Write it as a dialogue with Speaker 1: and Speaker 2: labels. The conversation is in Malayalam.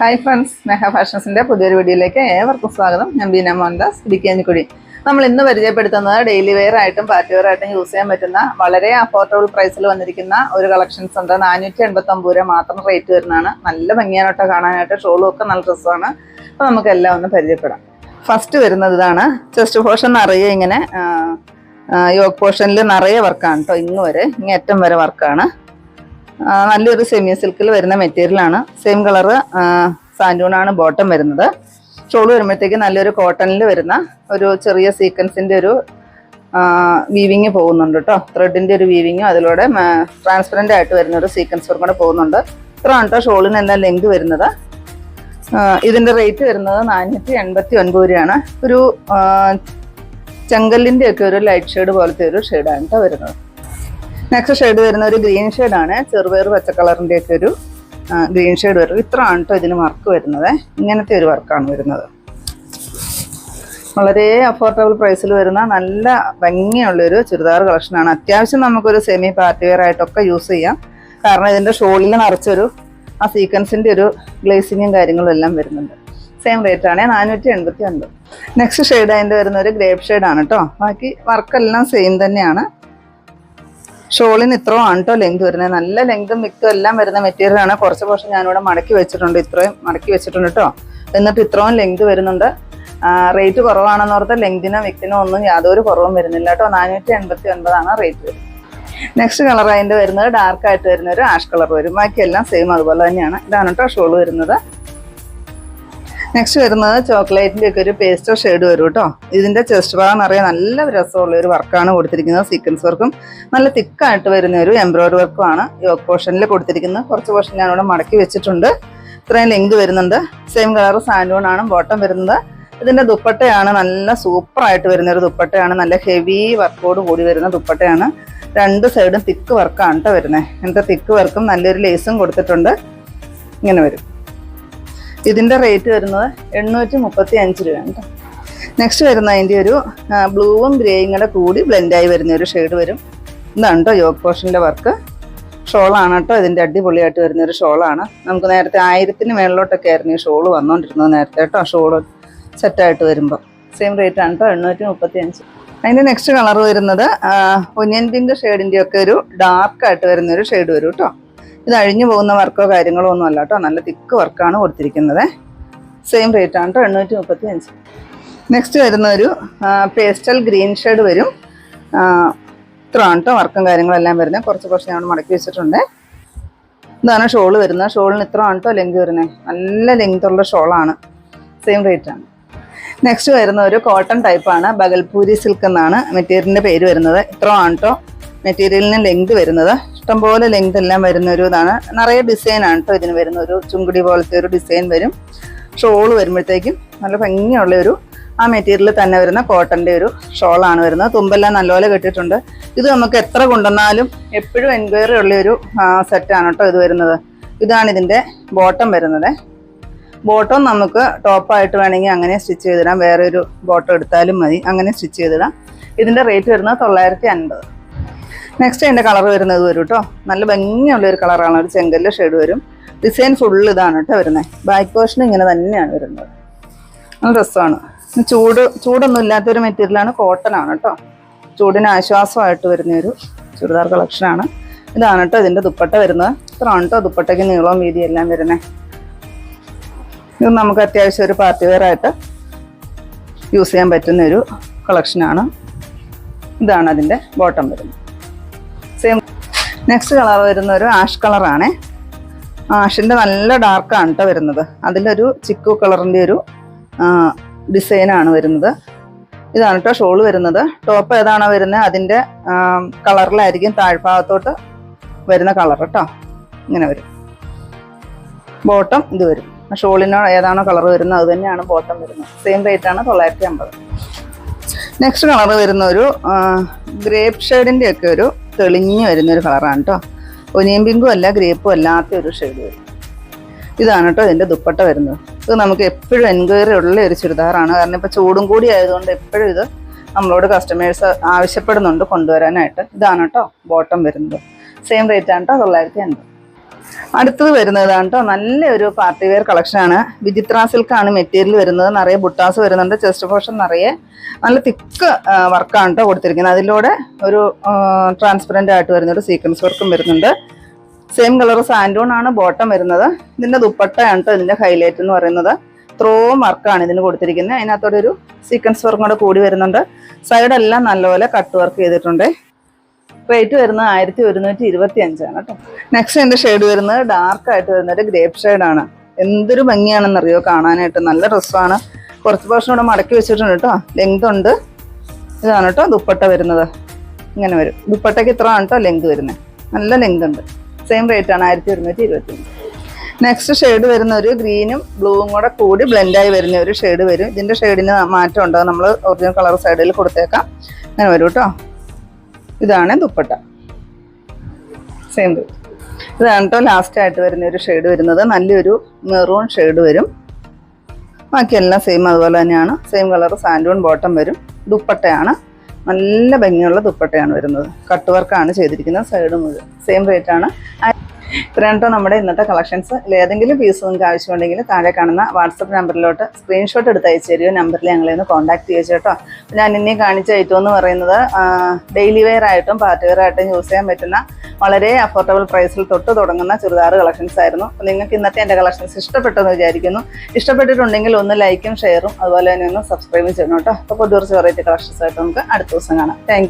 Speaker 1: ഹായ് ഫ്രണ്ട്സ് സ്നേഹ ഫാഷൻസിന്റെ പുതിയൊരു വീഡിയോയിലേക്ക് ഏവർക്കും സ്വാഗതം. ഞാൻ ബീന മോഹൻദാസ് ഇടിക്കാഞ്ഞിക്കുടി നമ്മൾ ഇന്ന് പരിചയപ്പെടുത്തുന്നത് ഡെയിലി വെയർ ആയിട്ടും പാർട്ടി വെയർ ആയിട്ടും യൂസ് ചെയ്യാൻ പറ്റുന്ന വളരെ അഫോർഡബിൾ പ്രൈസിൽ വന്നിരിക്കുന്ന ഒരു കളക്ഷൻസ് ഉണ്ട്. നാനൂറ്റി എൺപത്തൊമ്പത് രൂപ മാത്രം റേറ്റ് വരുന്നതാണ്. നല്ല ഭംഗിയാനോട്ടോ കാണാനായിട്ട്. ഷോളും ഒക്കെ നല്ല ഡ്രസ്സാണ് അപ്പോൾ നമുക്ക് എല്ലാം ഒന്ന് പരിചയപ്പെടാം. ഫസ്റ്റ് വരുന്നത് ഇതാണ്. ചെസ്റ്റ് പോർഷൻ നിറയെ ഇങ്ങനെ യോഗ പോർഷനിൽ നിറയെ വർക്കാണ് കേട്ടോ ഇങ്ങ് വരെ. ഇങ്ങേറ്റം വരെ വർക്കാണ് നല്ലൊരു സെമി സിൽക്കിൽ വരുന്ന മെറ്റീരിയലാണ് സെയിം കളറ് സാൻഡൂണാണ് ബോട്ടം വരുന്നത്. ഷോൾ വരുമ്പോഴത്തേക്ക് നല്ലൊരു കോട്ടണിൽ വരുന്ന ഒരു ചെറിയ സീക്വൻസിന്റെ ഒരു വീവിങ് പോകുന്നുണ്ട് കേട്ടോ. ത്രെഡിന്റെ ഒരു വീവിങ്ങും അതിലൂടെ ട്രാൻസ്പെറന്റ് ആയിട്ട് വരുന്ന ഒരു സീക്വൻസ് കൂടെ പോകുന്നുണ്ട്. ഇത്ര ആണ് കേട്ടോ ഷോളിന് എന്താ ലെങ്ത് വരുന്നത്. ഇതിന്റെ റേറ്റ് വരുന്നത് നാനൂറ്റി എൺപത്തി ഒൻപത് രൂപയാണ്. ഒരു ആ, ചെങ്കല്ലിന്റെ ഒക്കെ ഒരു ലൈറ്റ് ഷെയ്ഡ് പോലത്തെ ഒരു ഷെയ്ഡാണ് കേട്ടോ വരുന്നത്. നെക്സ്റ്റ് ഷെയ്ഡ് വരുന്ന ഒരു ഗ്രീൻ ഷെയ്ഡാണ് ചെറുപയർ പച്ച കളറിന്റെ ഒക്കെ ഒരു ഗ്രീൻ ഷെയ്ഡ് വരും ഇത്ര ആണ് കേട്ടോ ഇതിന് വർക്ക് വരുന്നത്. ഇങ്ങനത്തെ ഒരു വർക്കാണ് വരുന്നത്. വളരെ അഫോർഡബിൾ പ്രൈസിൽ വരുന്ന നല്ല ഭംഗിയുള്ളൊരു ചുരിദാർ കളക്ഷനാണ് അത്യാവശ്യം നമുക്കൊരു സെമി പാർട്ടി വെയർ ആയിട്ടൊക്കെ യൂസ് ചെയ്യാം. കാരണം ഇതിന്റെ ഷോളിൽ നിറച്ചൊരു ആ സീക്വൻസിന്റെ ഒരു ഗ്ലേസിങ്ങും കാര്യങ്ങളും എല്ലാം വരുന്നുണ്ട്. സെയിം റേറ്റ് ആണ് നാനൂറ്റി എൺപത്തി ഒൻപത് നെക്സ്റ്റ് ഷെയ്ഡ് അതിന്റെ വരുന്ന ഒരു ഗ്രേപ്പ് ഷെയ്ഡാണ് കേട്ടോ ബാക്കി വർക്കെല്ലാം സെയിം തന്നെയാണ്. ഷോളിന് ഇത്രയും ആണ് കേട്ടോ ലെങ്ത് വരുന്നത് നല്ല ലെങ്തും വിക്തും എല്ലാം വരുന്ന മെറ്റീരിയൽ ആണ്. കുറച്ച് പോർഷൻ ഞാനിവിടെ മടക്കി വെച്ചിട്ടുണ്ട്. ഇത്രയും മടക്കി വെച്ചിട്ടുണ്ട് കേട്ടോ എന്നിട്ട് ഇത്രയും ലെങ്ത് വരുന്നുണ്ട്. റേറ്റ് കുറവാണെന്ന് ഓർത്ത് ലെങ്തിനോ വിക്തിനോ ഒന്നും യാതൊരു കുറവും വരുന്നില്ല കേട്ടോ നാനൂറ്റി എൺപത്തി ഒൻപതാണ് റേറ്റ് നെക്സ്റ്റ് കളർ അതിന്റെ വരുന്നത് ഡാർക്ക് ആയിട്ട് വരുന്ന ഒരു ആഷ് കളർ വരും. ബാക്കിയെല്ലാം സെയിം അതുപോലെ തന്നെയാണ്. ഇതാണ് കേട്ടോ ഷോൾ വരുന്നത്. നെക്സ്റ്റ് വരുന്നത് ചോക്ലേറ്റിന്റെ ഒക്കെ ഒരു പേസ്റ്റോ ഷെയ്ഡ് വരും കേട്ടോ. ഇതിന്റെ ചെസ്റ്റ് ഭാഗം നിറയെ നല്ല രസമുള്ള ഒരു വർക്കാണ് കൊടുത്തിരിക്കുന്നത്. സീക്വൻസ് വർക്കും നല്ല തിക്കായിട്ട് വരുന്ന ഒരു എംബ്രോയിഡറി വർക്കുമാണ് യോക്ക് പോർഷനിൽ കൊടുത്തിരിക്കുന്നത്. കുറച്ച് പോർഷൻ ഞാനിവിടെ മടക്കി വെച്ചിട്ടുണ്ട്. ഇത്രയും ലെങ്ത് വരുന്നുണ്ട്. സെയിം കളർ സാൻഡൂൺ ആണ് ബോട്ടം വരുന്നത്. ഇതിന്റെ ദുപ്പട്ടയാണ് നല്ല സൂപ്പറായിട്ട് വരുന്ന ഒരു ദുപ്പട്ടയാണ്. നല്ല ഹെവി വർക്കോട് കൂടി വരുന്ന ദുപ്പട്ടയാണ്. രണ്ട് സൈഡും തിക്ക് വർക്കാണ് കേട്ടോ വരുന്നത്. ഇങ്ങനത്തെ തിക്ക് വർക്കും നല്ലൊരു ലേസും കൊടുത്തിട്ടുണ്ട്. ഇങ്ങനെ വരും. ഇതിന്റെ റേറ്റ് വരുന്നത് എണ്ണൂറ്റി മുപ്പത്തി അഞ്ച് രൂപയാണ് കേട്ടോ നെക്സ്റ്റ് വരുന്ന അതിന്റെ ഒരു ബ്ലൂവും ഗ്രേയും കൂടെ കൂടി ബ്ലെൻഡായി വരുന്ന ഒരു ഷെയ്ഡ് വരും. ഇതാണ് കേട്ടോ യോഗ പോർഷന്റെ വർക്ക് ഷോളാണ് കേട്ടോ ഇതിന്റെ അടിപൊളിയായിട്ട് വരുന്ന ഒരു ഷോളാണ് നമുക്ക് നേരത്തെ ആയിരത്തിന് മേളിലോട്ടൊക്കെ ആയിരുന്നു ഈ ഷോൾ വന്നുകൊണ്ടിരുന്നത് നേരത്തെ കേട്ടോ ഷോൾ സെറ്റായിട്ട് വരുമ്പോൾ സെയിം റേറ്റ് ആണ് കേട്ടോ എണ്ണൂറ്റി മുപ്പത്തി അഞ്ച് അതിന്റെ നെക്സ്റ്റ് കളർ വരുന്നത് ഒനിയൻ പിങ്ക് ഷെയ്ഡിന്റെ ഒരു ഡാർക്ക് ആയിട്ട് വരുന്ന ഒരു ഷെയ്ഡ് വരും കേട്ടോ ഇത് അഴിഞ്ഞു പോകുന്ന വർക്കോ കാര്യങ്ങളോ ഒന്നും അല്ല കേട്ടോ. നല്ല തിക്ക് വർക്കാണ് കൊടുത്തിരിക്കുന്നത്. സെയിം റേറ്റ് ആണ് കേട്ടോ എണ്ണൂറ്റി മുപ്പത്തി അഞ്ച് നെക്സ്റ്റ് വരുന്ന ഒരു പേസ്റ്റൽ ഗ്രീൻ ഷെയ്ഡ് വരും. ഇത്ര ആണ് കേട്ടോ വർക്കും കാര്യങ്ങളെല്ലാം വരുന്നത്. കുറച്ച് കുറച്ച് ഞാൻ മടക്കി വെച്ചിട്ടുണ്ട്. ഇതാണ് ഷോൾ വരുന്നത്. ഷോളിന് ഇത്ര ആണ് കേട്ടോ ലെങ്ത് വരുന്നത്. നല്ല ലെങ്ത് ഉള്ള ഷോളാണ്. സെയിം റേറ്റ് ആണ്. നെക്സ്റ്റ് വരുന്ന ഒരു കോട്ടൺ ടൈപ്പാണ് ബഗൽപൂരി സിൽക്ക് എന്നാണ് മെറ്റീരിയലിന്റെ പേര് വരുന്നത്. ഇത്ര ആണ് കേട്ടോ മെറ്റീരിയലിന് ലെങ്ത് വരുന്നത്. ഇഷ്ടംപോലെ ലെങ്ത് എല്ലാം വരുന്ന ഒരു ഇതാണ്. നിറയെ ഡിസൈൻ ആണ് കേട്ടോ ഇതിന് വരുന്ന ഒരു ചുങ്കുടി പോലത്തെ ഒരു ഡിസൈൻ വരും. ഷോൾ വരുമ്പോഴത്തേക്കും നല്ല ഭംഗിയുള്ള ഒരു ആ മെറ്റീരിയൽ തന്നെ വരുന്ന കോട്ടന്റെ ഒരു ഷോളാണ് വരുന്നത്. തുമ്പെല്ലാം നല്ലപോലെ കെട്ടിയിട്ടുണ്ട്. ഇത് നമുക്ക് എത്ര കൊണ്ടുവന്നാലും എപ്പോഴും എൻക്വയറി ഉള്ള ഒരു സെറ്റാണ് കേട്ടോ ഇത് വരുന്നത്. ഇതാണ് ഇതിന്റെ ബോട്ടം വരുന്നത്. ബോട്ടം നമുക്ക് ടോപ്പായിട്ട് വേണമെങ്കിൽ അങ്ങനെ സ്റ്റിച്ച് ചെയ്തിടാം. വേറെ ഒരു ബോട്ടം എടുത്താലും മതി. അങ്ങനെ സ്റ്റിച്ച് ചെയ്തിടാം. ഇതിന്റെ റേറ്റ് വരുന്നത് തൊള്ളായിരത്തി അൻപത്. നെക്സ്റ്റ് അതിന്റെ കളർ വരുന്നത് വരും കേട്ടോ നല്ല ഭംഗിയുള്ള ഒരു കളറാണ് ഒരു ചെങ്കല്ല് ഷെയ്ഡ് വരും. ഡിസൈൻ ഫുൾ ഇതാണ് കേട്ടോ വരുന്നത് ബാക്ക് പോർഷൻ ഇങ്ങനെ തന്നെയാണ് വരുന്നത്. നല്ല രസമാണ്. ചൂട് ചൂടൊന്നും ഇല്ലാത്തൊരു മെറ്റീരിയലാണ് കോട്ടൺ ആണ് കേട്ടോ ചൂടിന് ആശ്വാസമായിട്ട് വരുന്ന ഒരു ചുരിദാർ കളക്ഷനാണ് ഇതാണ് കേട്ടോ ഇതിന്റെ ദുപ്പട്ട വരുന്നത്. ഇത്രയാണ് കേട്ടോ ദുപ്പട്ടയ്ക്ക് നീളവും വീതിയും എല്ലാം വരുന്നത് ഇത് നമുക്ക് അത്യാവശ്യം ഒരു പാർട്ടി വെയർ ആയിട്ട് യൂസ് ചെയ്യാൻ പറ്റുന്ന ഒരു കളക്ഷനാണ് ഇതാണ് അതിന്റെ ബോട്ടം വരുന്നത്. സെയിം നെക്സ്റ്റ് കളർ വരുന്ന ഒരു ആഷ് കളറാണേ ആഷിന്റെ നല്ല ഡാർക്കാണ് കേട്ടോ വരുന്നത്. അതിലൊരു ചിക്കു കളറിന്റെ ഒരു ഡിസൈനാണ് വരുന്നത്. ഇതാണ് കേട്ടോ ഷോൾ വരുന്നത്. ടോപ്പ് ഏതാണോ വരുന്നത്? അതിന്റെ കളറിലായിരിക്കും താഴ്ഭാഗത്തോട്ട് വരുന്ന കളർ കേട്ടോ ഇങ്ങനെ വരും. ബോട്ടം ഇത് വരും. ഷോളിനോ ഏതാണോ കളർ വരുന്നത് അത് തന്നെയാണ് ബോട്ടം വരുന്നത്. സെയിം റേറ്റ് ആണ് തൊള്ളായിരത്തി അമ്പത്. നെക്സ്റ്റ് കളർ വരുന്ന ഒരു ഗ്രേപ്പ് ഷെയ്ഡിന്റെ ഒരു തെളിഞ്ഞ് വരുന്ന ഒരു കളറാണ് കേട്ടോ ഒനിയൻ പിങ്കും അല്ല ഗ്രേപ്പും അല്ലാത്ത ഒരു ഷെയ്ഡ്. വരും ഇതാണ് കേട്ടോ ഇതിന്റെ ദുപ്പട്ട വരുന്നത്. ഇത് നമുക്ക് എപ്പോഴും എൻക്വയറി ഉള്ള ഒരു ചുരിദാറാണ്. കാരണം ഇപ്പോൾ ചൂടും കൂടി ആയതുകൊണ്ട് എപ്പോഴും ഇത് നമ്മളോട് കസ്റ്റമേഴ്സ് ആവശ്യപ്പെടുന്നുണ്ട് കൊണ്ടുവരാനായിട്ട്. ഇതാണ് കേട്ടോ ബോട്ടം വരുന്നത്. സെയിം റേറ്റ് ആണ് കേട്ടോ തൊള്ളായിരത്തി അൻപത്. അടുത്തത് വരുന്നതാണ് കേട്ടോ നല്ലൊരു പാർട്ടി വെയർ കളക്ഷൻ ആണ്. വിചിത്ര സിൽക്കാണ് മെറ്റീരിയൽ വരുന്നത്. നിറയെ ബുട്ടാസ് വരുന്നുണ്ട്. ചെസ്റ്റ് പോർഷൻ നിറയെ നല്ല തിക്ക് വർക്കാണ് കേട്ടോ കൊടുത്തിരിക്കുന്നത്. അതിലൂടെ ഒരു ട്രാൻസ്പെറന്റ് ആയിട്ട് വരുന്ന ഒരു സീക്വൻസ് വർക്കും വരുന്നുണ്ട്. സെയിം കളർ സാൻഡൂൺ ആണ് ബോട്ടം വരുന്നത്. ഇതിന്റെ ദുപ്പട്ടയാണ് കേട്ടോ ഇതിന്റെ ഹൈലൈറ്റ് എന്ന് പറയുന്നത്. ത്രോ വർക്കാണ് ഇതിന് കൊടുത്തിരിക്കുന്നത്. അതിനകത്തോടെ ഒരു സീക്വൻസ് വർക്കും കൂടെ കൂടി വരുന്നുണ്ട്. സൈഡെല്ലാം നല്ലപോലെ കട്ട് വർക്ക് ചെയ്തിട്ടുണ്ട്. റേറ്റ് വരുന്നത് ആയിരത്തി ഒരുന്നൂറ്റി ഇരുപത്തി അഞ്ചാണ് കേട്ടോ. നെക്സ്റ്റ് എന്റെ ഷെയ്ഡ് വരുന്നത് ഡാർക്ക് ആയിട്ട് വരുന്ന ഒരു ഗ്രേപ്പ് ഷെയ്ഡാണ് എന്തൊരു ഭംഗിയാണെന്നറിയോ? കാണാനായിട്ട് നല്ല ഡ്രസ്സാണ് കുറച്ച് പോർഷൻ ഇവിടെ മടക്കി വെച്ചിട്ടുണ്ട് കേട്ടോ. ലെങ്ത് ഉണ്ട്. ഇതാണ് കേട്ടോ ദുപ്പട്ട വരുന്നത്. ഇങ്ങനെ വരും. ദുപ്പട്ടയ്ക്ക് ഇത്ര ആണ് കേട്ടോ ലെങ്ത് വരുന്നത്. നല്ല ലെങ്ത് ഉണ്ട്. സെയിം റേറ്റ് ആണ് ആയിരത്തി ഒരുന്നൂറ്റി ഇരുപത്തി അഞ്ച് നെക്സ്റ്റ് ഷെയ്ഡ് വരുന്ന ഒരു ഗ്രീനും ബ്ലൂവും കൂടെ കൂടി ബ്ലെൻഡായി വരുന്ന ഒരു ഷെയ്ഡ് വരും. ഇതിന്റെ ഷെയ്ഡിന് മാറ്റം ഉണ്ടോ? നമ്മൾ ഒറിജിനൽ കളർ സൈഡിൽ കൊടുത്തേക്കാം. അങ്ങനെ വരും കേട്ടോ. ഇതാണ് ദുപ്പട്ട. സെയിം ഇതാണ് കേട്ടോ ലാസ്റ്റ് ആയിട്ട് വരുന്ന ഒരു ഷെയ്ഡ് വരുന്നത്. നല്ലൊരു മെറൂൺ ഷെയ്ഡ് വരും. ബാക്കിയെല്ലാം സെയിം അതുപോലെ തന്നെയാണ്. സെയിം കളർ സാൻഡൂൺ ബോട്ടം വരും. ദുപ്പട്ടയാണ്. നല്ല ഭംഗിയുള്ള ദുപ്പട്ടയാണ് വരുന്നത്. കട്ട് വർക്കാണ് ചെയ്തിരിക്കുന്നത്. സൈഡ് മുഴുവൻ. സെയിം റേറ്റ് ആണ്. ഇത്രയാണ് നമ്മുടെ ഇന്നത്തെ കളക്ഷൻസ് ഏതെങ്കിലും പീസ് നിങ്ങൾക്ക് ആവശ്യമുണ്ടെങ്കിൽ താഴെ കാണുന്ന വാട്സപ്പ് നമ്പറിലോട്ട് സ്ക്രീൻഷോട്ട് എടുത്ത് അയച്ചു തരുമോ? നമ്പറിൽ ഞങ്ങളെ ഒന്ന് കോൺടാക്ട് ചെയ്യിച്ചു കേട്ടോ. ഞാൻ ഇനി കാണിച്ച ഐറ്റം എന്ന് പറയുന്നത് ഡെയിലി വെയർ ആയിട്ടും പാർട്ടി വെയർ ആയിട്ടും യൂസ് ചെയ്യാൻ പറ്റുന്ന വളരെ അഫോർഡബിൾ പ്രൈസിൽ തൊട്ട് തുടങ്ങുന്ന ചുരിദാർ കളക്ഷൻസ് ആയിരുന്നു. നിങ്ങൾക്ക് ഇന്നത്തെ എന്റെ കളക്ഷൻസ് ഇഷ്ടപ്പെട്ടെന്ന് വിചാരിക്കുന്നു. ഇഷ്ടപ്പെട്ടിട്ടുണ്ടെങ്കിൽ ഒന്ന് ലൈക്കും ഷെയറും അതുപോലെ തന്നെ ഒന്ന് സബ്സ്ക്രൈബും ചെയ്യണം കേട്ടോ. അപ്പോൾ കുറച്ച് വെറൈറ്റി കളക്ഷൻസ് ആയിട്ട് നമുക്ക് അടുത്ത ദിവസം കാണാം. താങ്ക്